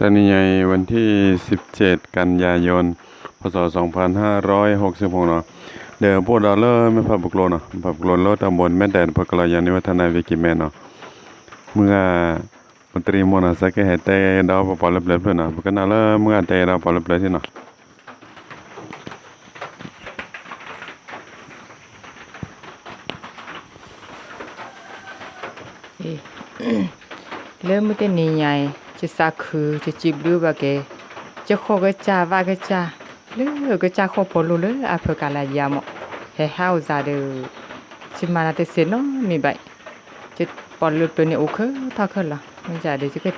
ระนยายวันที่ 17 กันยายน พศ 2566เนาะเดี๋ยวพวกดอลเลอร์ไม่พับบุกโลเนาะพับบุกโลนโลตำบลแม่แดนพกลายานิวัฒนาวิกิแมนเนาะ เมื่อมนตรีมนาสักแห่แต่ดาวปอลเปลือยเนาะก็น่าเริ่มเมื่อแต่ดาวปอลเปลือยที่เนาะเริ่มมือเตินิยาย chứ xa khứ chứ chìm lưu bà kê chứ khô cái cha va cái cha lứ cái cha khô bố lù lứ à phở cả là già mọ hè hao già đều chứ mà là thế xuyên nó mì bậy chứ bỏ lù tụi này ô khứ thao khứ là mình già đều chứ cái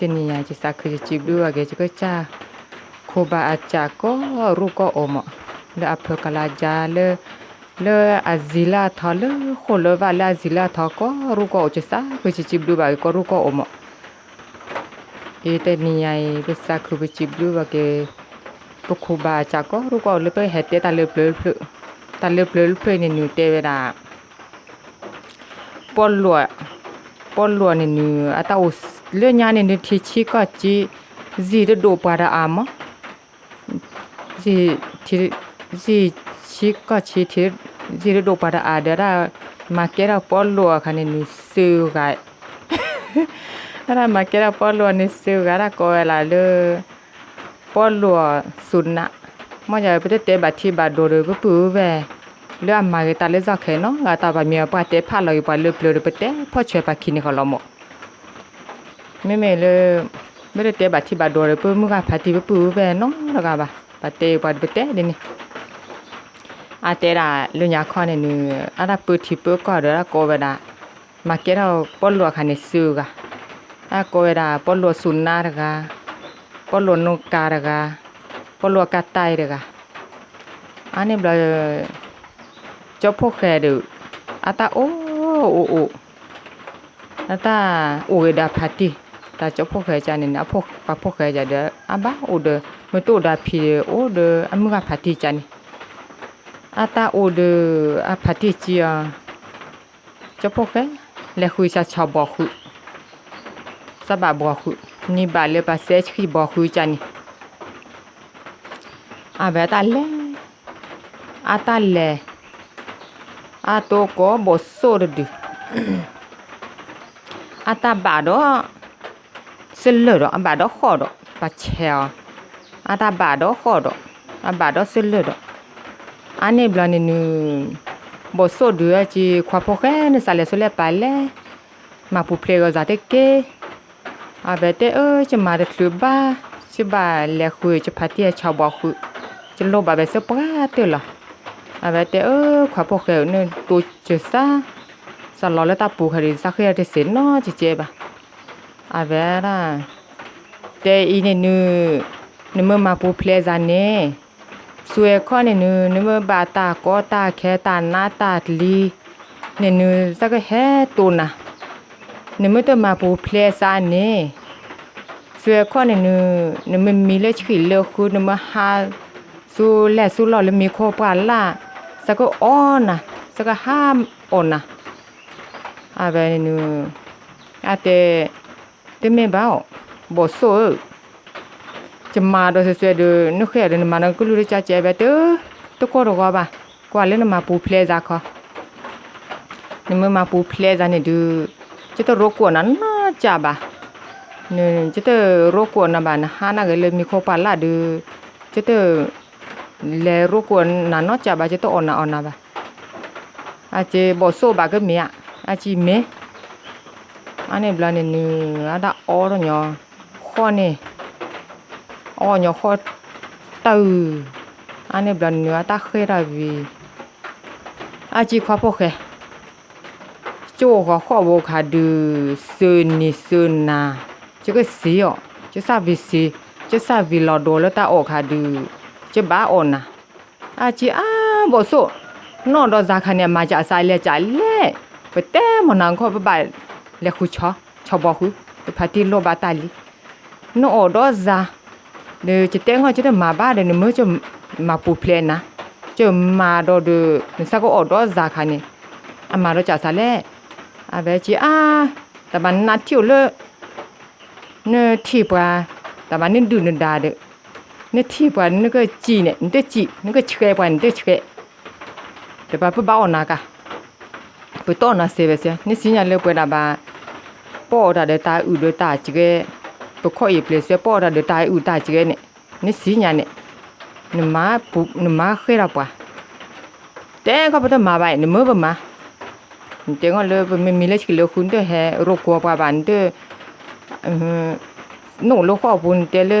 trên nhà chứ xa khứ chứ chìm lưu bà kê chứ cái cha khô bà à cha có ru có ồ mọ lơ à phở cả là già lơ lơ à gì là thọ lơ khô lơ và là gì là thọ có ru có ồ chứ xa khứ chứ chìm lưu bà kê có ru có ồ mọ อีเตนี่ไอพิัาคือไปจิบลูว่าเกปุคบาจากก็รู้ก็เลยไปเหตุเตตาเลือบเลือบตาเลือบเลือบเนี่ยหนูเตเวลาปนหลวปนหลวเนี่ยนูอาตาอุสเลื่อนยานี่ยนูที่ชีก็จีจีจะดูปาระอามะจีที่จีชีก็ชีที่จีจะดูปาระอาเดี๋ยวเรามาเกตเาปนหลวคันนี่ยหนูซื้อกันถ้าทำมาเกล้าป้อลัวนี่ซื้อกะละก็เวลาเลือป้อลัวสุนนะมันจะไปเตะบาตทีบาดโดดก็ปื้อแวเรื่องมาเกตาเลจักเห็นเนาะตาบะเมียปาเตะพาเราอยู่ปาเลือเปลือยไปเตะพ่อเชื่อปาคินเขาลรหมดไม่เมื่อเลยไม่ได้เตะบาตทีบาดโดนดปื้อมึงกะพาทีปื้อแวเนาะแล้วก็บะปาเตะปาไปเตะดิเนี้อาเตระเรื่องยาข้อเนี่ยนึงอาตาปื้อที่ปื้อก็เดี๋ยวก็เวลามาเกล้าป้อลัวคันนีซื้อกะอากยดาปลวสุนนาเกะปลวนุกาเกะปลวกาตายเกะอันนี้เราเจ้าพวกแค่ดูอาตาโอ้โอ้อาตาโอุดาพัดดิตาเจ้าพวกแค่จานี่นะพวกปะพกแค่จานเด้ออาบ้าโอ้เด้ไม่ตัวดาพีโอ้เด้ออันมึงพัดดิจานี่อาตาโอ้เด้ออาพัดดิจีอ่ะจ้าพวกแค่เลขุยชาชาวบ่อคือสบาบอคุนี่บาเลปาเซชคีบอคุจันี่อาเบตัลเลอาตัลเลอาโตโกบอสโซรดูอาตาบาดอสลดอรอบาดอขอดอปาเชลอาตาบาดอขอดออาบาดอสลดอรอันนี้บลานินูบอสโซดาจีควาโพแกนสาเลสเลปาเลมาปูเพลกซาเตเกอาเบตเออจะมาดูบ้าจะบาเลี้ยคุยจะพัดเที่ยวชาวบ้านคุยจะโลบาเบเซปาเตลออาเบตเออขวาพวกเขยนี่ตัวจะดซาสลอเลตาปูขริสักเฮียเดเสนนอจิเจบะอาเบต่าเตอีเนี่ยนึนเมื่อมาปูเพลซันเน่สวยข้อเนี่ยนึนเมื่อบาตาก็ตาแค่ตาหน้าตาลีเนี่ยนึสักแค่ตัวนะนไม่ต้อมาปูเพลซานนี่เสือข้อนี่นึนมันมีเลือดขีดเลือเนือนมาหาสู้และสู้หล่อเลยมีโคันละสักก็อ่อนนะสักก็ห้ามอ่อนนะอะไรน่ึอาเตเตไม่เบาบ่สู้จะมาโดยเสือเดินนึกแค่เดินมันก็รู้จะเจ็บเด้อตัวก็รู้ว่าบ้ากว่าเล่นมาปูเพลซาค่ะนี่มันมาปูเพลซาเนี่ยดู tôi chita roko nan cha ba ne chita roko na ba na hana ga le mi ko pa la de chita le roko na no cha ba chita ona ona ba a che bo so ba ga mi a a chi me ane bla ne ni ada o ro nyo kho ne o nyo kho từ ane bla ne ta khê ra vì à chi kho po khê chỗ có khó bộ khá đừ sơn nì sơn nà cái xí ọ chứ sao vì xí chứ sao vì lò đồ là ta ổ khá chứ bá ổn à à à bộ sổ nó đó ra khá nè mà chả sai lẹ chả lẹ bởi té mà nàng khó bởi bài lẹ khu chó chó bỏ phải tin lô bà tài lý nó ổ đó để chị té ngồi chứ để mà ba để nó mới mà phụ plẹ nà chứ mà đồ được sao có ổ đó ra khá mà đó chả sai lẹ အဘဲကြီးအာတမန်နာချိုလနေတီပွားတမန်နင်းဒူနဒါဒနေတီပွားနကជីနဲ့နတជីနကချဲပွားနတချဲတပပဘောနာကပတော်နာစေပဲစနေစညာလေပွေတာပါပေါ်တာတဲ့တာဥဒတာချဲပခွေပလက်စပေါ်တာတဲ့တာဥတာချဲနဲ့နေစညာနဲ့နမပုနမခဲရပွားတဲကပတမပိုင်နမဘမเจงเลยมีมีเลชิเลคุณเตแฮรบกัวปาบันเตหนูโลขอบุญเตเลย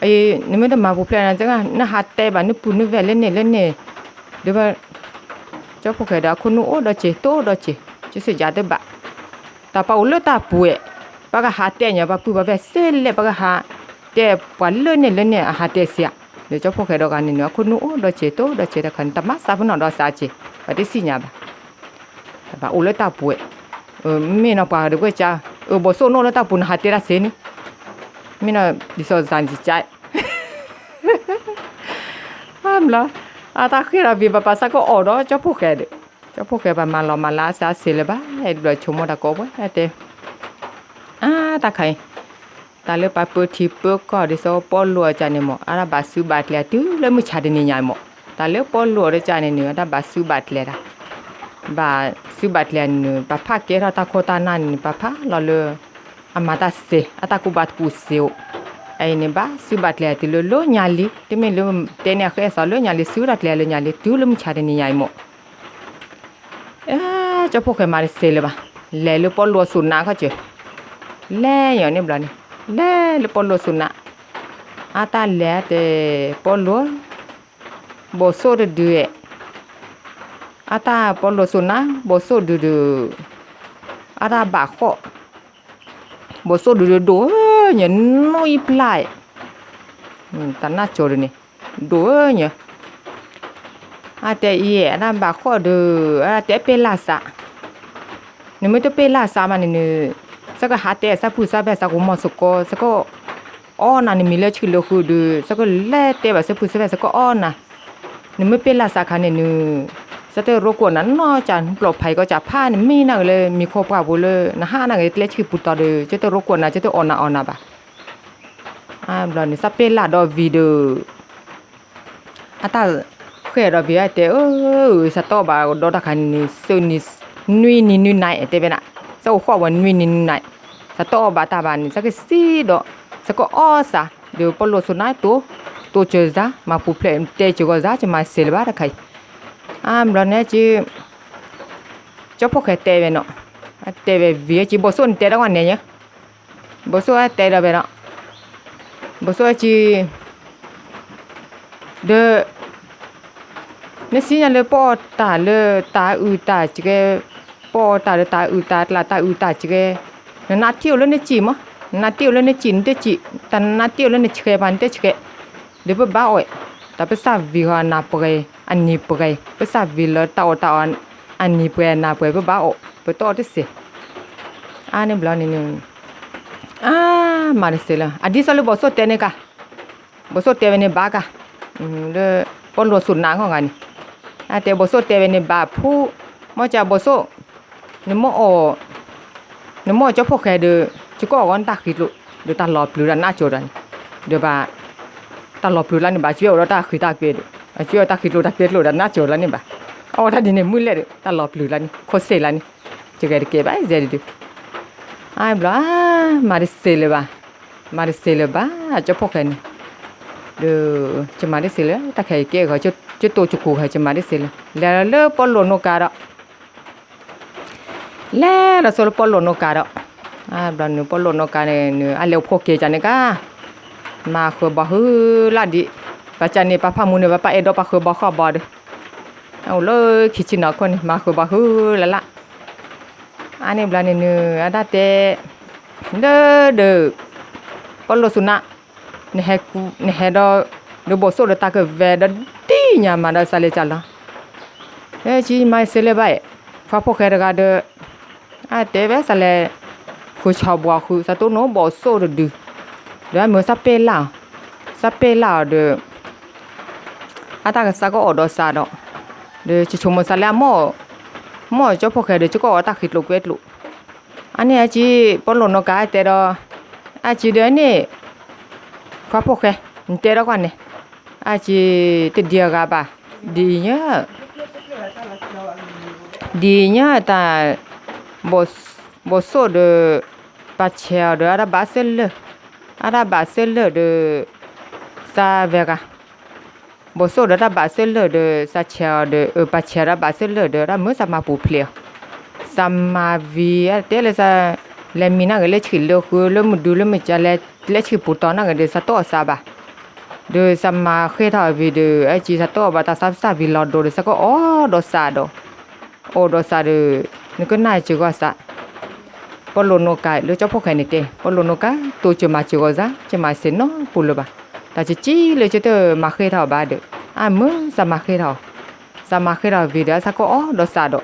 ไอ้นี่ไม่ต้องมาบุพเพนะจังนะฮัตเตบันนี่ปุ่นนี่แวเล่นเนี่ยเล่นเนี่ยเดี๋ยวว่าเจ้าพวกใครดาคนนู้โอ้ดอเจโตดอเจจะเสียใจได้บะตาเปล่าเลตาป่วยปากหาเตเนี่ยปาปุ่ยปาแวเส้นเลยปากหาเตปันเล่นเนี่ยเล่นเนี่ยหาเตเสียเดี๋ยวเจ้าพวกใครดอกันเนี่ยคนนู้โอ้ดอเจโตดอเจตะขันตมะซาพนอดอซาเจปฏิสิญญาบะ ba u le ta pu e mi na pa de ko cha u bo so no le ta pu na te ra se ni mi na di so zan ji cha am la a ta khi ra bi ba pa sa ko o ro cho pu ke de cho pu ke ba ma lo ma la sa se le ba e lo chu mo da ko ba e te a ta khai ta le pa pu thi pu ko di so po lo cha ni mo ara ba su ba le tu le mu cha de ni nya mo ta le po lo re cha ni ni da ba su ba le da ba subat lian papa ke rata kota nan papa lalu amata se ataku bat ku seo aine ba subat le ti lo lo nyali ti me lo tene khe sa lo nyali surat le lo nyali tu lum chare ni nyai mo a cho po khe mari se le ba le lo po lo sunna kha che le yo ne bla ne le lo po lo sunna ata le te po lo bo so de de อาตาปลโลสุนนะบสุดดูดูอาตาบากโคบสุดดูดูดูเนี่ยน้อยปลายตันน่าโจดนี่ดูเนี่ยอาแต่เย่อาตาบากโคดูอาแต่เป็นลาสะนี่ไม่ต้องเป็นลาสะมันนี่สักหาแต่สักผู้สักแบบสักหัวมสกกสักอ้อนะนี่มีเลือดชื่อเลือดคือดูสักเล่แต่แบบสักผู้สักแบบสักอ้อนะนี่ไม่เป็นลาสะคันนี่สเตอร์รกวนนั้นนอจันปลอดภัยก็จะผ้านี่มีนังเลยมีคโคปาบุเลยนะฮะนังเล็กชื่อปุตตาเดอเจ้าตัวรกวนนะเจ้าตัวออนาออนาบะอ่าบลอนี่สเปลาดอวีเดออาตาเคยดอวีไอเตอเออสตอบาดอตะคันนี่ซนิสนุยนี่นุยไหนเตเปนะเจ้าขอวันนุยนี่นุยไหนสตอบาตาบานสักสีดอสักอ้อซะเดี๋ยวปลดสุนัยตัวตัวเจอซะมาปูเพลนเตจอก็ซะจะมาเซลบาตะไค 아무러네 지 저폭해 때에노 아 때에 위에 지 보손 때라고 안 내냐 보소아 때라 베라 보소아 지더 nên xin nhà lơ bỏ tả lơ tả ư tả chỉ cái bỏ tả lơ tả ư tả là tả ư tả chỉ cái nó nát tiêu lên nó chỉ mà nát tiêu lên nó chín tới chỉ tần nát tiêu lên nó chỉ cái bàn tới chỉ cái để bơ bao ấy ta pa sa vi ha na pre an ni pre pa sa vi lo ta o ta on an ni pre na pre pa ba o pa to ti se a ne bla ni ni a ma ne se la a di sa lo bo so te ne ka bo so te ne ba ka le pon lo su na ko ga ni a te bo so te ne ba phu mo cha bo so ni mo o ni mo cho pho khe de chứ có con ta khịt lụ được ta lọp lửa đàn na chỗ đàn được bà တာလော်ပလူလာနေပါကျွေးတော့တာခွေတာကျွေးတယ်ကျွေးတာခွေလို့တာကျွေးလို့တာနာကျော်လာနေပါအော်တာဒီနေမွေးလေတာလော်ပလူလာနေခိုးစေလာနေကျကဲကဲပါဇဲဒီအိုင်ဘလာမာရစ်စေလေပါမာရစ်စေလေပါအချောဖို့ခဲနေดูจะมาได้สิเลยตะไคร่เก๋เขาจะจะโตจุกูเขาจะมาได้สิเลยแล้วเลิกปลนโนการะแล้วเราสรุปปลนโนการะอ่าบรานูปลนโนการเนี่ยเนื้ออะไรพวกเกจันเนี่ยก้ามาคือบอฮือลาดิปัจจันนี่ปะพามุนเนี่ยปะเอดอปะคือบอขอบอดเอาเลยคิดชินอคนมาคือบอฮือละละอันนี้บลานี่เนื้อดาเตเด้อเด้อปลสุนะเนี่ยกูเนี่ยดอดูบอสุดตาเกเวดดีเนี่ยมาดาซาเลจาลละเอ้จีไม่เสเลบายฟ้าพวกเครกาเดออาเตเวซาเลคือชาวบัวคือสตูโนบอสุดดื้อ À, đó Doamu sape lao. Sape lao de ataga sago odo sado. De chi chumo sala mo mo cho pho khe de chuko ata khit lu kwet lu. Ani a chi polo no ka te ro. A chi de ni kwa pho khe. Nte ro kwane. anh chi te dia gà ba. đi nhá, đi nhá ta bos boso de pachea de ara basel ada ba seller de sa vega bo so da ba seller de sa chia de e ờ, pa chia da ba seller de ra mo sa ma pu ple sa ma vi a te le sa le mi na le chi lo khu lo mu du lo mi cha le le chi pu to na de sa to sa ba de sa ma khe tha vi de a chi sa to ba ta sa sa vi lo do de sa ko o do sa do o do sa de ni ko na chi ko sa pollono ka lo cho phok khane ke pollono tôi chưa chu ma chu ra, za che xin nó no pulo bà, ta chi chi le che te ma khê thảo ba được, a à, mu ra ma khê thảo, ra ma khê thảo vì đó sa ko do sa do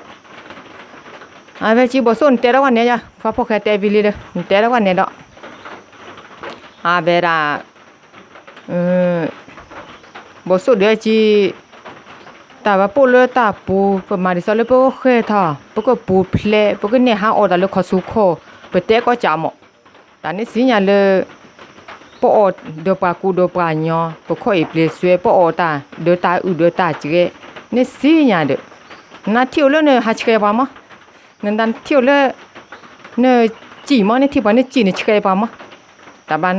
a ve chi bo son te ra wan ne ya fa phok kha te vì li de te đó quan ne đó, à về là, ừ bo so de chi တာဘပိုလတာပူပမာရီဆလပိုခဲတာပကပူဖလေပကနေဟာအော်ဒါလခဆုခိုပတဲကကြမောဒါနေစညာလေပေါ်အော်ဒပကူဒပညောပခွေပလေဆွဲပေါ်အော်တာဒတာဥဒတာကျဲနေစညာဒနာတီလနဟချခဲပါမနန်ဒန်တီလနជីမနေတီပါနေជីနေချခဲပါမတဘန်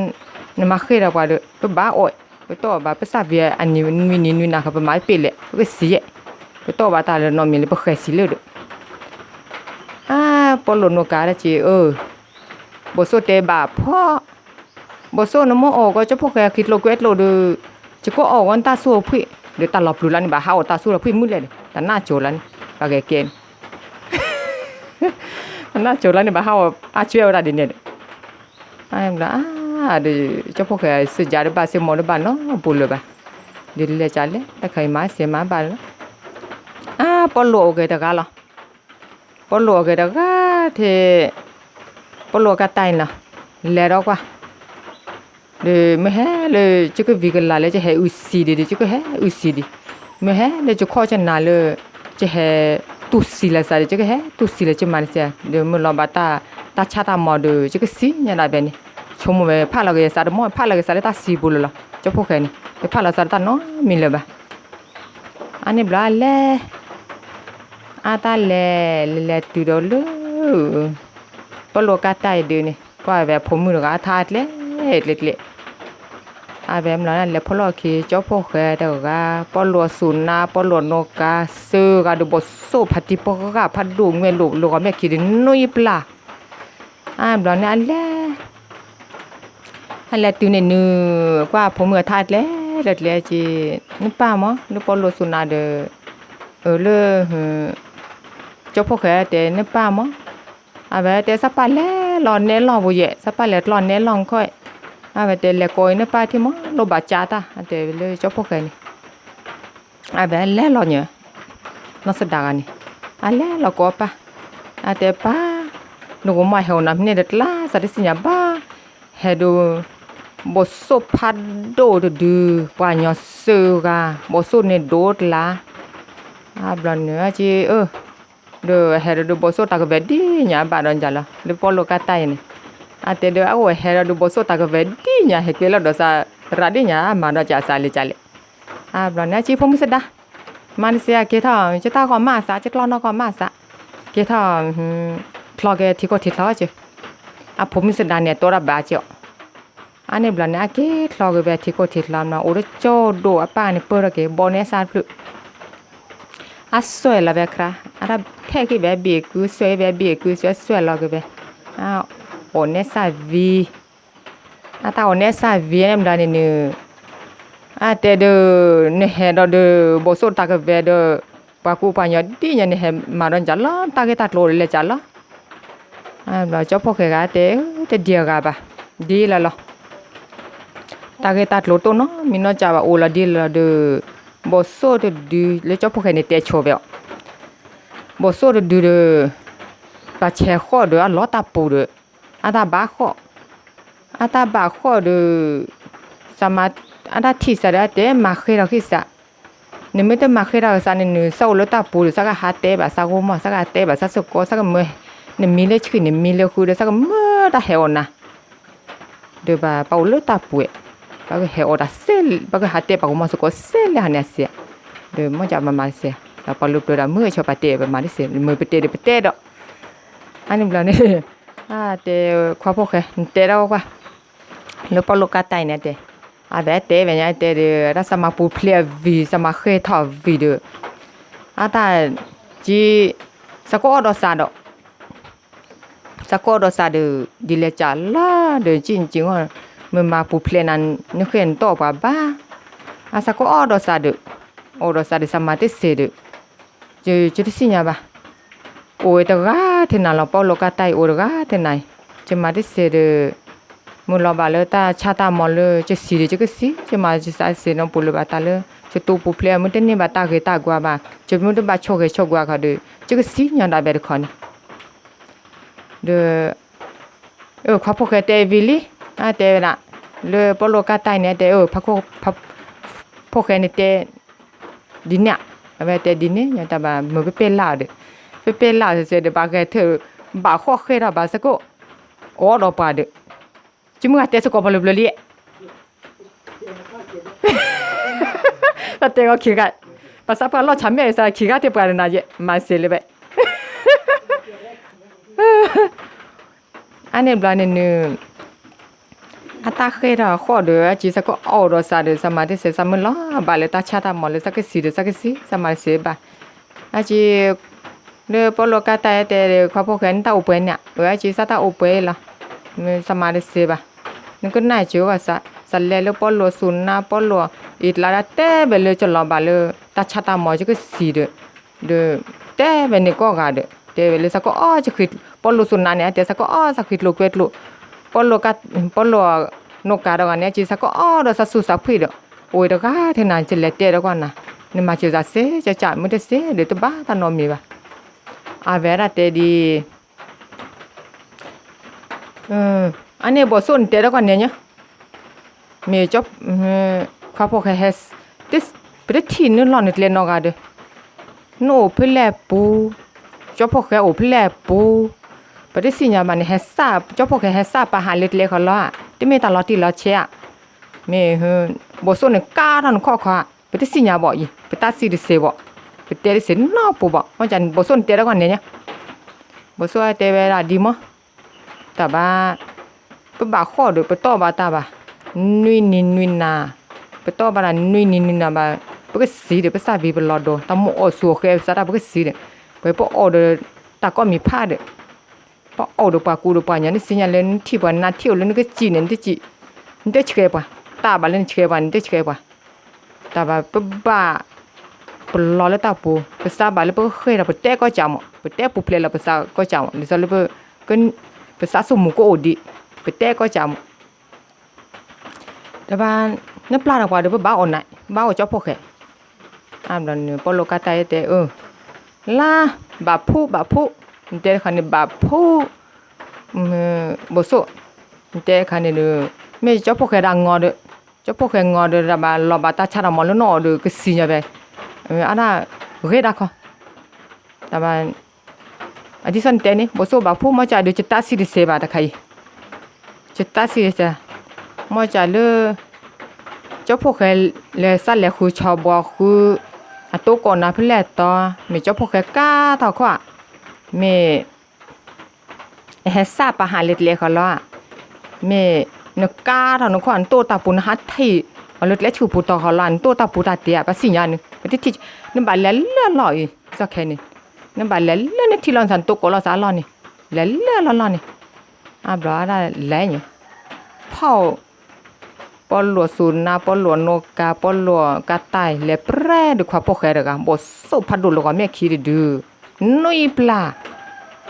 နမခဲရပါဒပဘာအော်ปต่อบ่าปสับเบียอันนี้วินินวินาครับปรมาณเปเลยไปสียไปต่อบาตาเรยนอนมีเลยบ่เคยสิเลยดอ่าปลนโอกาสจีเออบ่โซเตบาพ่อบ่โซนโมออกก็จะพวกแกคิดโลกเวทโลเดูจะก็ออกวันตาสู้พี่เดี๋ยวตาหลบดูแลันี่บาเฮาตาสู้ละพี่มืดเลยตาหน้าโจแล้วนี่าแกเกณฑ์หน้าโจแล้วนี่บาเฮาอาเชียวดาดินเนี่ยไอ้ายมละ ade chapo kha se jare ba se mon ba no pulo ba dille chale ta khai ma se ma ba a polo ge ta ga la polo ge ta ga the polo ka tai na le ro kwa de me he le chu ko vi ga la le che he u si de chu ko he u si de me he le chu kho che na le che he tu si la sa de chu ko he tu si le che ma le che de mo lo ba ta ta cha ta mo de chu ko si nya na ba ni ชมว่าพาลราก็สารมอพาลลาก็สารตาสีบุลละจะพวกแค่นี้ลปพาเราสารตาน้อมีเลยบ้าอันนี้บลาเล่อาตาเล่เล่ตุดอลปลกตายเดือนนี่ก็แบบผมมือก็อาทาดเล่เล็เลอาแบบนั้นแหละพอลอคีเจ้าพวกแค่เดี๋ก็ปลวสุนนาปลวนกกาซื้อกาดูบทู้พัดทีปกก็พัดลูกเมลูกลูกก็ไม่คิดนุ้ยปลาอ่าบลอนนั่นแลฮัลละตนเนนอกว่าผมเมื่อทาดแล้วดัดแล้วจีนึกป้ามั้งนึกปอลสุนาเดอเออเลอเจ้าพ่อแค่แต่นึกป้ามั้งอาเวแต่สปาแล้วลอนเนลองบุเยสปาแล้วลอนเนลองค่อยอาเวแต่เลกอยนึกป้าที่มั้งูลบาดจ้าตาแต่เลยเจ้าพ่อแค่นี่อาเวแล้วลอนเนี่ยน่าเสดงนี่อาแล้วลอาก็ป้าอาแต่ป้าหนูก็มาเหวน้ำเนี่ยเด็ดล่าสัตว์สิญญาบ้าเฮดูบสุบพัดโดดดือปานยอสือกาบ่สุดในโดดละอาบลันเนื้อจีเออเดอเฮรดูบ่สุดตากเวดีเนี่ยบาดอนจัลละหรือปอลูกตายเนี่ยอาเตเดอเอาเฮรดูบ่สุดตากเวดีเนี่ยเฮกเวลอดอซาราดี่ยมาดอจาซาลิจัลเลอาบลันเนื้อจีพงศ์เสดามันเสียเกท่อจะตาขอมาซะจะกลอนอขอมาซะเกท่อคลอเกที่ก็ทิดแล้วจีอาะผมมิสดาเนี่ยตัวระบาดจ้ะ ane blan na ke thlo ge ba thi ko thi lam na ore cho do apa ni per ke bone sa plu asso ela bekra ara the ki ba bi ku so ba bi ku so so lo ge ba a one sa vi ata one sa vi em da ni ne a te de ne he do de bo so ta ge ve de pa ku pa nya di nya ne he ma ran ja la ta ge ta lo le ja la a lo cho po ke ga te te dia ga ba di la lo တာဂေတာလိုတိုနော်မင်းတော့ကြပါအိုလာဒီလာဒဘောဆိုတဒီလေချောဖိုခဲနေတဲ့ချောဗျဘောဆိုတဒီပါချေခေါ်ဒလောတာပူဒအတာဘာခေါ်အတာဘာခေါ်ဒစမတ်အတာတိစရတဲ့မခေရခိစာနမတမခေရာစနနဆောလတာပူစကဟာတဲပါစကောမစကတဲပါစစကောစကမနမီလေချွေနမီလေခုဒစကမတာဟေဝနာဒေပါပေါလတာပူปก็เหอได้เสลปก็หาเตปก็มาสกอเสลหันเสียเดี๋ยวมันจะมามาเสียแล้วพอรูปเดียวเมื่อชอบไปเตะไปมาได้เสียมือไปเตะไปเตะดอกอันนี้เราเนี่ยอ่าเตะข้าพวกแค่เตะเราก็ว่าแล้วพอลูกกระต่ายเนี่ยเตะอ่าแต่เตะแบบนี้ยเตะเดี๋ยวเราสมัครผูเปลียวีสมัครเฮทาวีเดียอ่าแต่จีสกอตอสานดอกสกอตอสานเดี๋ยวดีเลจ้าล่ะเดี๋ยวจริงจริงอ่ะ mà phụ membapu nó nuken to quá ba à sao có ở đó được, asa ko sao sadu odo sadu sama te chứ ju ju sinya ba ôi ta ga te na lo pa lo ka tai oi ga này, chứ mà ma te được, mu lo ba lơ ta cha ta mo lơ chu si de chu si chu ma chu sa se no pu le ba ta le chu tu pu ple mu te ne ba ta ge ta gwa ba chu mu te ba cho ge cho gwa ka de chu si nya da ber khon de เออขอพวกแกเตวิลี่อาเตละเลือปโลกาใต้เนี่ยเตเออพักโพับพวกแค่นี่เตดินเนี่ยเอาไว้เตดินเนี่ยอย่าแต่บาามือไปเป็นลาเด้ไปเป็นลาวเสียเด้บาแกเธอบาข้อเคยเราบาสกุอ๋อเราปาเด้จุมึงอาเตสกุบลเบลุเลี่ยแต่เตก็ขี้กันภาษาพาเราฉันไม่ใช่ขี้กันเตปาเรน่าเยมาเสียเลยไปอันนี้บลานี่นึงอาตาเคยรอขอเดือจีสกก็เอารอซาเดือสมาธิเสสมุนล้อบาเลตาชาตามอเลสักสีเดือสักสีสมาเสบะอาจีเดือปโลกาตายแตเดือข้าพเจ้าห็นตาอุเปนเนี่ยเออจีสัตาอุเปนละสมาธิเสบะนั่นก็น่าชื่อว่าสัสัลเลลปโลสุนนาปโลอิดลาเตเบลจลอบาเลตาชาตามอจะก็สีเดือเดือเตเบเนก็กาเดือเตเบลสักก็อ้อจะขิดปโลสุนนาเนี่ยเตสักก็อ้อสักคิดลูกเวทโล pollo ka pollo no ka da ne chi sa ko o da sa su sa phi da oi da ka the na chi le te da ko na ni ma chi sa se cha cha mu de se de to ba ta no mi ba a ve ra te di ừ anh này bỏ xuống te da ko ne nya mi chop kha po kha hes tis pre thi nu lon it le no ga de no phi le pu chop po kha o phi le pu ปฏิสิญญามันเฮซ่าเจ้าพวกเฮซ่าปะหาเล็กๆเขาล้อที่ไม่ตลอดที่เรอเชียไม่เฮอบ่ส่วนกาทันข้อข้อปฏิสิญญาบ่อีปตาสิริเสบ่ปเตริเสนอปูบ่มันจันบ่ส่วนเตะก่อนเนี่ยบ่ส่วนเตเวลาดีมั้แต่บ้าปบ่าข้อโดยปต่อบ่าตาบ่านุยนินน่ยนาปต่อบ่านุยนินนุยนาบ่าปกสีเดียวปสาบีเป็นลอดโดตามออสัวเคสตาปกสีเดียวไปปออเดตาก็มีผ้าเดปเอาดูปะกูดูปะเนี่ยนี่สิญญเลนที่ปะนาเที่ยวเลนก็จีนนี่จีนี่เชื่อปะตาบาเล่นเชื่อปะนี่เชื่อปะตาบาปะบ้าปะลอเลตาปูปะซาบาเล่ปะเคยนะปะเตะก็จามปะเตะปูเพลละปะซาก็จามนี่ซาเลปะกันปะซาสมุก็อดีปะเตะก็จำตาบ่านี่ปลาหนักกว่าเดี๋ยวบ้าอ่อนไหนบ้าอ่อนเจ้าพ่อแขกอ่านดันปโลกาตายแต่เออลาบาพูบาพูนเ่คันนบาพูมบสุนนี้เดนอไม่จอพวกแกดังงอเด้อจอพวกแกงอเดระบาลอบาตาชารมอลนอเดก็สิญะไปอัน่ะเรดักอตะบาอดิสันเตนี่บสุบาพูมาจากเดจิตาสิริเสบาตะไครจิตาสิริเสมาจากเลจ้าพวกแคเลสัลเลคูชาวบัวคูออตุก่อนนะพี่แหละต่อมีเจ้าพวกแคกล้าเท่าขวา ме хэса п เล а лет ле х ล л а ме на к า та ну хон то та пун ha thai เอาลดและชูปูตอฮอลันตตาปูตาเตียปะสิญานปะปฏิทินั่นบาลเล้วลอยสักแค่นี้นั่นบาลเล้วนี่ที่ลอนสันตุกลอสาลอนนี่แล้วลอนลอนนี่อาบลาได้แลเนี่ยพ่อปอหลัวสุนาปอหลัวนกาปอหลัวกาไตเล็และแปรดูความปกแค่เด็กอะบทสุพัดดุลกว่าม่คีดดื้อนุยปลา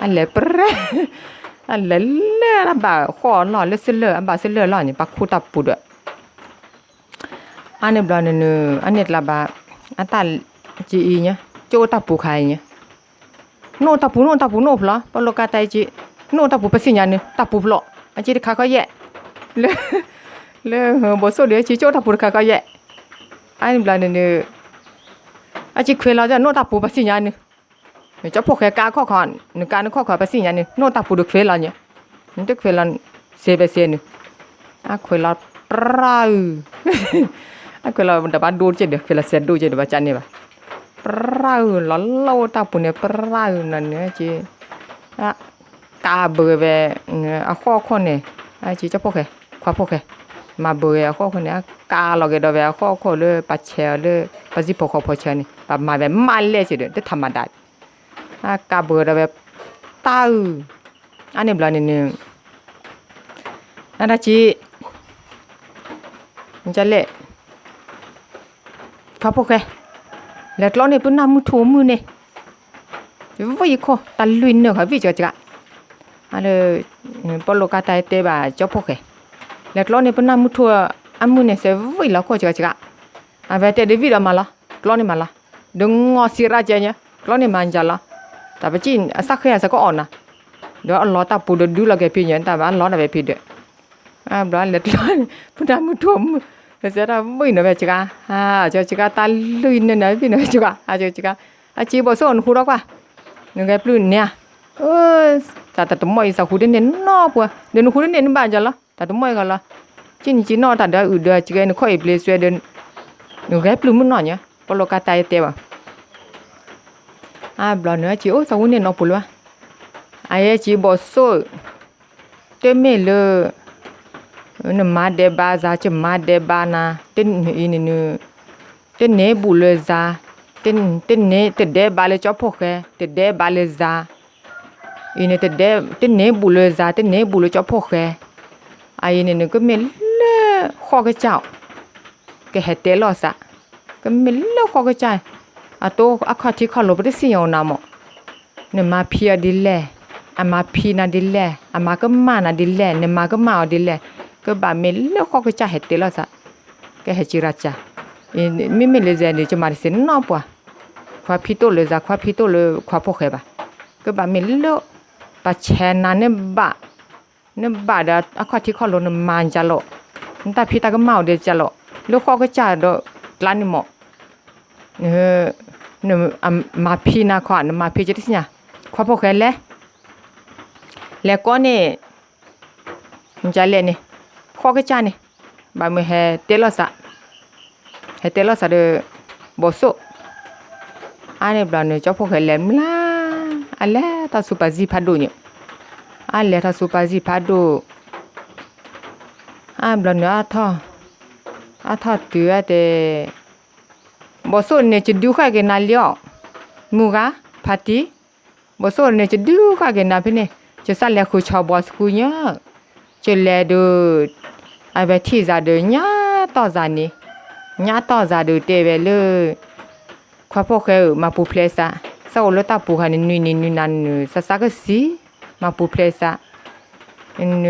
อันเลปรอันเลเลอันบ่าขอหล่อเลสเลอันบ่าเสเลหล่อนี่ปาคูตับปูดอันเนบลอนเนอันเนตลาบาอันตาจีเนี่ยโจตับปูใครเนี่ยโนตับปูโนตับปูโนปลอปลกาไตจีโนตับปูปสิญญาเนตับปูปลออันจีคาก็แย่เลเลเฮบอสโซเดียจีโจตับปูคาก็แย่อันเนบลอนเนอันจีเคลาจะโนตับปูปสิญญาเนเจ้าพวกแขกาข้อขอนนึกการนึกข้อขอไปสิอย่างนี้โนตาปูดึกเฟลันเนี่ยนึกเฟลันเซเบเซนึอ่ะคุยลาปลาอ่ะคุยลาบันดาบดูเจเด็กเฟลเซดูเจเด็กจันนี่ปะปลาหล่อเล่าตาปูเนี่ยปลานั่นเนี่ยจีอ่ะกาเบอร์เวอ่ะข้อข้อเนี่ยอ่ะจีเจ้าพวกแขกข้อพวกแขกมาเบอร์อ่ะข้อคนเนี่ยกาหลอกเด็กเวข้อข้อเลยปัจเจลเลยปัจจิพอข้อพอเชนี่ปัจมาเวมาเลยจีเดี๋็กธรรมดาากาเบอร์แบบต้าอันนี้บลานิดนึงนนั้นจีมันจะเละพับพวกแกเล็ดล้อเนี่เป็นน้ำมือถูมือเนี่ยวิ่งคอตันลุยเนื้อค่ะวิ่งจักจักอันเลยปลกาตายเตบ่าจบพวกแกเล็ดล้อเนี่เป็นน้ำมือถูอันมือเนี่ยเสวิ่งแล้วคอจักจักอันเวทีเดวิดมาละกล้อนี่มาละดึงงอสีราเจเนี่ยกล้อนี่มันจะละ tapi cin sak ya sak on nah do Allah tak pu du lagi pi nyen ta ban lo na be pi de a bla let lo pu da mu dom se ra mu ina be chika ha cho chika ta lu in na pi na chika a cho chika a chi bo son hu ro kwa nu ga plu nya ơ ta ta tụm mày sao hu đến đến nó bùa đến hu đến đến bà giờ lo ta tụm mày gọi là chín chín nó ta đã ừ đưa chỉ cái nó khỏi ple xuyên đến nó ghép luôn muốn nói nhá polo cà tay tiệm à à bà nữa chị ôi sao nên nó bù luôn ai chị bỏ số tên mẹ lơ nó má để ba ra chứ má để ba na tên in nữa tên nè bù lơ ra tên tên nè tên để ba lơ cho phô khe tên để ba lơ ra in tên để tên nè bù lơ ra tên nè bù lơ cho phô khe ai in nữa cứ mẹ lơ khó cái chảo cái hết té lo sa cái mẹ lơ khó cái chảo อะตอคขะทิขะลบะดิสิยอนามอเนมาพีอะดิเลอะมาพีนาดิเลอะมากะมานาดิเลเนี่มากะมาอะดิเลก็บาเมเล์เขากะจะเฮติละซะกะเฮจิราจาเอเมเมเล์เจนี่จะมาเิสินน้องปะควาพีโตเลยซะควาพีโตเลยควาพ่อเกะบะก็บาเมเลปะแชนาน่บาเน่บาเดาอควาทิขะลบะมานจาโลแต่พีตะกะมาอะเดจาโลลวเขาก็จะโดลานหมดเออนมาพีนะขวานมาพีจะได้สิ่ยขวาพกแขนแลยแล้วก็นี่มันจะเล่นนี่ข้อก็จานี่ยบามือเฮเตลอสะเฮเตลอสะเดอบอสุอันนี้บลานี่เจ้าพกแขนเล้วมล่ะอันรล้ตาสุปาจีพัดดูเนี่ยอันเล้ทตาสุปาจีพัดดูอันบลานี่อะท่ออะท่อเตือเดบ่สนเนี่ยจะดูข่ายกันนาเลี้ยวงูกะพัตติบ่สนเนี่ยจะดูข่ายกันนาพี่เนี่ยจะสั่นแล้วคือชาวบอสกูเนี่ยจะแลดูไอ้แบบที่จะเดินเนี่ยต่อจานี่เนี่ยต่อจะดูเตะไปเลยခွာဖို့ခဲမပူဖလဲစာစောလတာပူခနနွိနနွနန်စစကစီမပူဖလဲစာန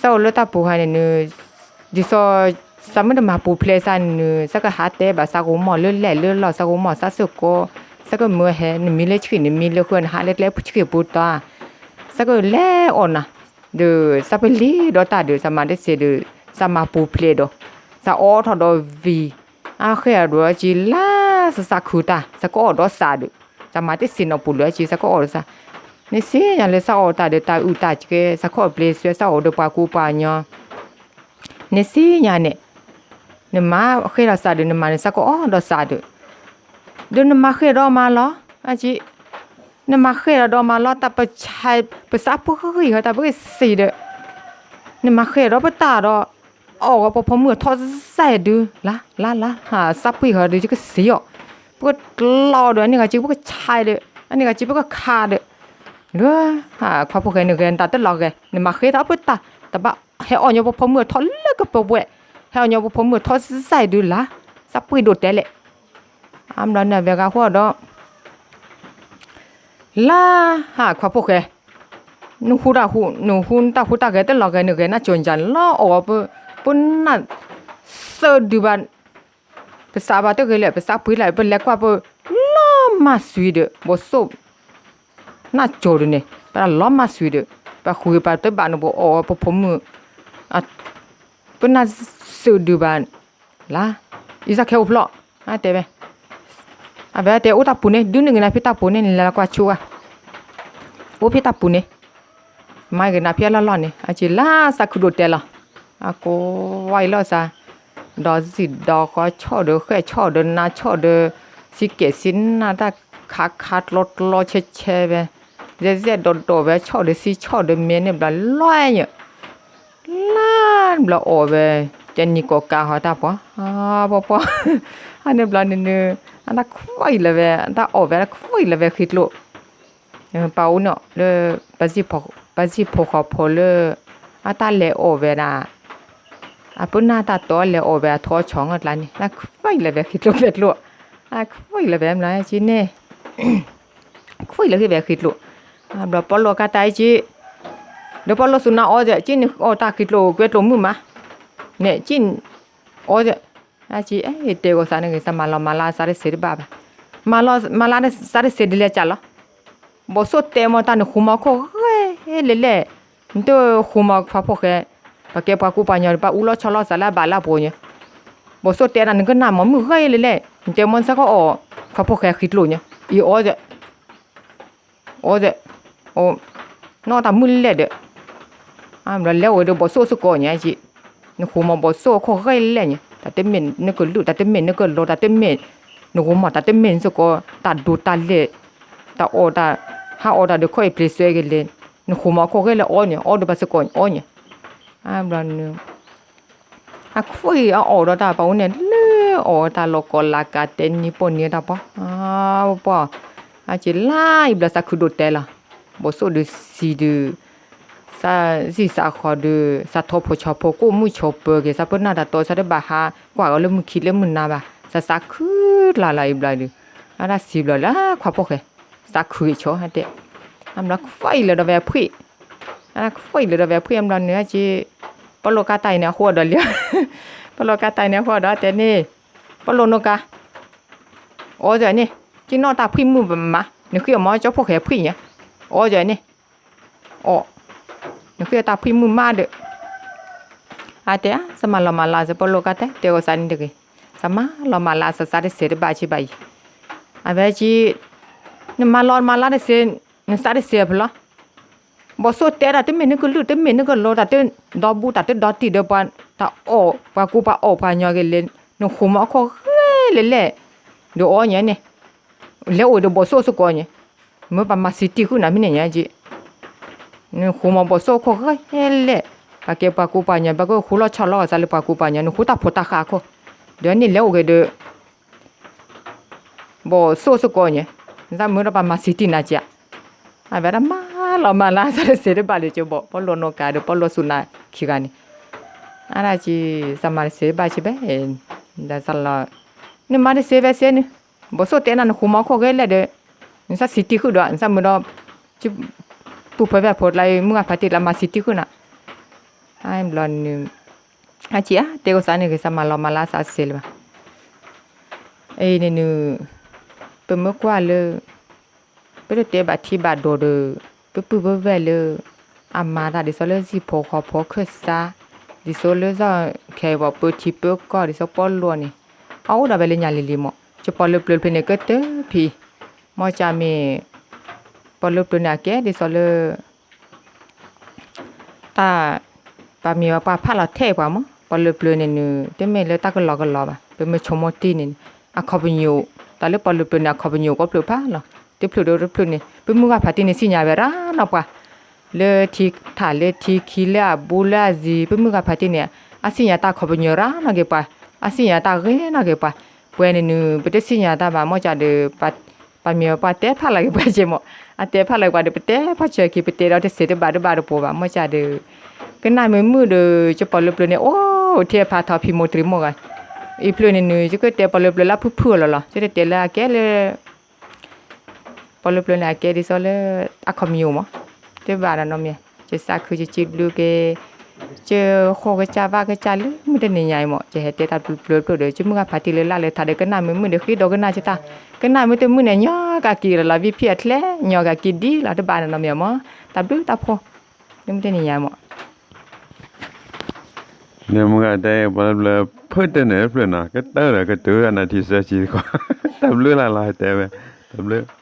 စောလတာပူခနနဒီစောสมมติมาปูเพลสันนึสักหาแต่บาสักหมอเลือแหล่เลือหลอสักหมอสักสุกโกสักเมื่อแหนมีเลชื่อนมีเลควรหาเล็กๆผู้ชื่อปูตาสักแลอ่อนนะเดอสับลีดอตาเดอสมาเดเสเดอสมาปูเพลดอสะออทอดอวีอาเขียดวจีลาสสักคูตาสักออดอสาเดอสมาเดสินอปูเลจีสักออดซานี่สิยันเลสะออตาเดตาอุตาจเกสักออเพลสเวสะออดปากูปาญอนี่สิยันเนี่ยနမခยရစာဒနမနစကนมาเนี่ยสักမอေรမာလาာအดูီးนมาเคยเราดอมาลอตาประชัยปาษาพวกเขาพือเขาต่ไปสีเด้อนมาเคยเราปตาดอาออกกัพอเมื่อทอดใส่ดูละละละหาสับพี่เขาดูจะก็สีอ่ะพวกรอเด้ออันนี้ก็จีพวกช้เด้ออันนี้ก็จีพวกขาเด้อเด้อหาความพวกเขาเนี่ยกันตาตลอดเลยนมาเคยเราปตาแต่บ้าให้อ่อนโยบพอเมื่อทอดเลิกกับปวด theo nhau thoát sai lá sắp đột 헤어냐고 보면 터스 사이드라 사뿌이 도텔레 암라나 베가 호도 라하 과포케 nu hura hu nụ hun ta hu ta cái tên lọ cái nụ ge na chon jan lo ở bu pun na sơ du ban pe sa ba tới cái le pe sa pui lại pe le qua bu lo ma suy de bo số na cho de ne pa lo ma suy de pa khu pa tới ba no bo o po po mu a pun na สุดดูบันล่ะอีสักแค่อุปลออาเตเบอาเบอเตอุตาปุ่นเนี่ยดูหนึ่งนะพี่ตาปุ่นเนี่ยแล้วก็ชัวโอพี่ตาปุ่นเนี่ยไม่กันนะพี่ละล่อนเนี่ยอาจิลาสักคุดเตละอากูไหว้ละซะดอสิดอก็ชอเดอแค่ชอเดอนาชอเดอสิเกสินนาตาขาขาดรถรอเชเช่เบเจเจดดดเบชอเดอสิชอเดอเมียเนี่ยบลาลอยเนี่ยล้านบลาโอเบจนนี่ก็กาหัวตาปะปะปะอันนี้บลนี่อันนั้นคุยเลยเว้ยอันนั้ออกเว้ยคุยเลยเวคิดลุเป้าเนาะเลยปัจบันปัจจบันพอพอเลยอันนั้นเลยออเว้ยนะอันปุ่นน่าตาตัวเลยออเว้ยทอช่องอะไรนี่นั่นคุยเลยเวคิดลุกเวลูกอันคุยเลยเว้ยมัอะจีเน่คุยเลยเวคิดลุอันเราอลุกกันไดจีเดี๋ยวปลุกสุนัขอ๋อจาจีนอ๋อตาคิดลูกเว้ยลูกมือมา nè chín ô chứ à chị ấy thì tiêu của sao này người ta mà lo mà la sao để ba ba, mà lo mà la để sao để xịt đi chả lo bố số tiêu mà ta nó khum mà khô hê lê lê tôi khum mà phá phô khê bà kia bà cụ bà nhỏ bà u lo cho lo sao là bà la bố nhỉ bố số tiêu là nó cứ nằm mà mù hê lê lê tiêu mà sao có ổ phá phô khê khít luôn nhỉ ý ô chứ ô chứ ô nó ta mù lê đấy à mà leo ở đâu bố số số cổ nhỉ chị นหูมอบอสโซ่ขคเฮ้ยแลนี่ตาเต็มเมนนึกลุตาเต็มเมนนึกูลตาเต็มเมนนหูมาตาเต็มเมนสกอตาดูตาเลตาออตาหาออตาเดค่อยเปลี่ยนเสื้อกันเลนนหูมอขคเฮ้ยละออนเนี่ยออนดบาสกอนออนเนี่ยอ้าบลันนึอะคุยอะออดาตาปาเนี่ยเลออตาโลกอลากาเต็นนี่ปนเนี่ยตาปะอ้าวปะอาจิไล่บลาสักคุดเตล่ะบ่โซดสีดูอซาซีสาขอดูสาทบพชอพกูมุชอเเกซาเปนนาดาโตซาไดบาฮากว่าเลมคิดเลมึงนาบาซาซักคือลาลายบลายดูอะไรสิบลาลาขวาพกเฮซักคือชอฮะเตอันนั้นไฟเลยดาแวพี่อัันน้นไฟเลยดาแวพี่อันนั้นเนื้อจีปโลกาไตเนี่ยหัวดอเลียปโลกาไตเนี่ยหัวดอแต่นี่ปโลโนกาโอ้เดี๋ยวนี่กินนอตาพี่มือบ่มาเนี่ยคือหมอเจ้าพวกแห่พี่เนี่ยโอ้เดี๋ยวนี่โอ้နခွေတာဖိမှုမာဒအတဲစမလမလာစပလောကတဲတေကိုစန်တကေစမလမလာစစရစေရဘာချိဘိုင်အဘဲကြီးနမလောမလာတဲ့စင်နစရစေဘလားဘောဆိုတဲရတမင်းကလူတမင်းကလောတာတဲ့ဒေါ်ဘူးတာတဲ့ဒေါ်တီဒပန်တာအောပါကူပါအောပါညောကလေးနခုမခေါ်လေလေဒိုအောညနေလေအိုဒဘောဆိုစကောညမပမစီတီခုနာမင်းညာကြီး khuma bo so kho kha hele ka ke pa ku pa nya ba ko khulo cha lo za le pa ku pa nya nu khuta phota kha kho de ni le ge de bo so so ko nya za mu ra pa ma siti na cha a ba ra ma lo ma la sa se re ba le cho bo po lo no ka de po lo su na khi ga ni ara chi sa ma se ba chi be da sa la ni ma de se ve se ni bo so te na nu khuma kho ge le de sa siti khu do sa mu ra chi pupa por la munga pati la masiti kuna I'm lon achia tego sane ke sama lo mala sa selva e ne nu pemo kwa le pero te ba ti ba do de pe pu ba ve le amara de solo si po kho po khsa di solo za ke ba pu ti pe ko di so po lo ni au da ve le nya le limo che po le ple ple ne ke te pi mo cha me ပလုပလနာကေဒီဆိုလတာပါမီပါဖလာထဲပါမပလုပလနေနူတမဲလတကလကလပါပမချမတီနေအခပညိုတာလပလုပနာခပညိုကပလပါလားတပလူဒပလူနေပမူကဖာတီနေစညာဗရာနော်ပါလေတီထာလေတီခီလာဘူလာဇီပမူကဖာတီနေအစညာတာခပညိုရာနော်ကေပါအစညာတာရဲနော်ကေပါပွဲနေနူပတစညာတာပါမောကြတဲ့ပတ်ပမေပတဲဖလာကပဲချေမအတဲဖလာကပဲတဲဖချေကိပတဲတော့စေတဘာတော့ဘာတော့ပေါ်ပါမချတဲ့ကနမမှုဒချပလပလနေအိုးထဲဖာထဖီမတရမောကอีพลูนี่นูจุกเตปลปลละผู้ผู้ละละจุกเตละแกเลยปลปลละแกดิซอเลยอะคอมยูมะเตบานะนอมเนี่ยจะสักคือจะจิบลูเก chứ khô cái cha và cái cha lúc mới đến nhảy mọ chỉ hết ta lướt rồi đấy chứ mình phải tìm lại lấy thà đấy cái này mới mình được khi đó cái này chứ ta cái này mới tới mình này nhớ cả kỳ là vì phiệt lẽ nhớ cả kỳ đi là thứ ba là làm gì mà ta biết ta khó nhưng đến nhà mọ nếu mà đây bà là phớt đến này rồi nào, cái tơ là cái tơ, là này thì sẽ chỉ có tập lướt là lại thế mà tập lướt